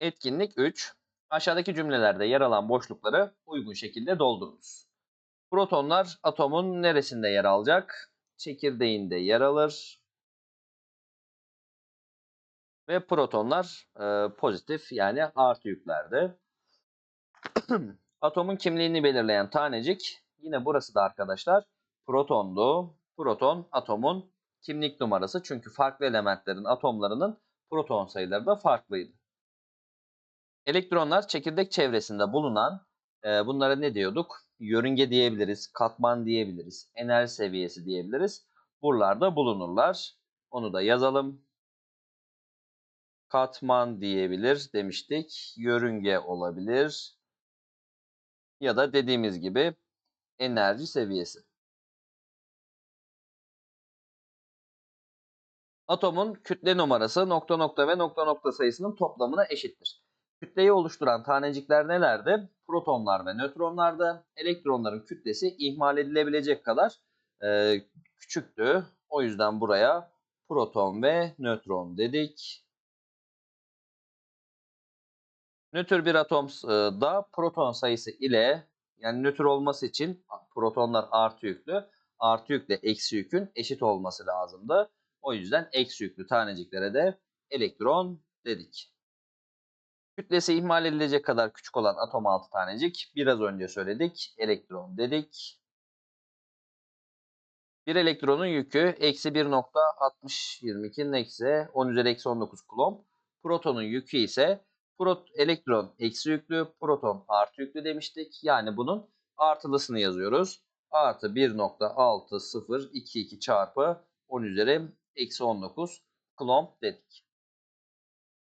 Etkinlik 3. Aşağıdaki cümlelerde yer alan boşlukları uygun şekilde doldurunuz. Protonlar atomun neresinde yer alacak? Çekirdeğinde yer alır. Ve protonlar e, pozitif yani artı yüklerde. Atomun kimliğini belirleyen tanecik yine burası da arkadaşlar protondu. Proton atomun kimlik numarası çünkü farklı elementlerin atomlarının proton sayıları da farklıydı. Elektronlar çekirdek çevresinde bulunan e, bunlara ne diyorduk? Yörünge diyebiliriz, katman diyebiliriz, enerji seviyesi diyebiliriz. Buralarda bulunurlar. Onu da yazalım. Katman diyebilir demiştik. Yörünge olabilir. Ya da dediğimiz gibi enerji seviyesi. Atomun kütle numarası nokta nokta ve nokta nokta sayısının toplamına eşittir. Kütleyi oluşturan tanecikler nelerdi? Protonlar ve nötronlardı. Elektronların kütlesi ihmal edilebilecek kadar e, küçüktü. O yüzden buraya proton ve nötron dedik. Nötr bir atomda proton sayısı ile yani nötr olması için protonlar artı yüklü, artı yükle eksi yükün eşit olması lazımdı. O yüzden eksi yüklü taneciklere de elektron dedik. Kütlesi ihmal edilecek kadar küçük olan atom altı tanecik biraz önce söyledik. Elektron dedik. Bir elektronun yükü eksi 1.6022 eksi 10 üzeri eksi 19 kulomb. Protonun yükü ise prot elektron eksi yüklü, proton artı yüklü demiştik. Yani bunun artılısını yazıyoruz. Artı 1.6022 çarpı 10 üzeri eksi 19 kulomb dedik.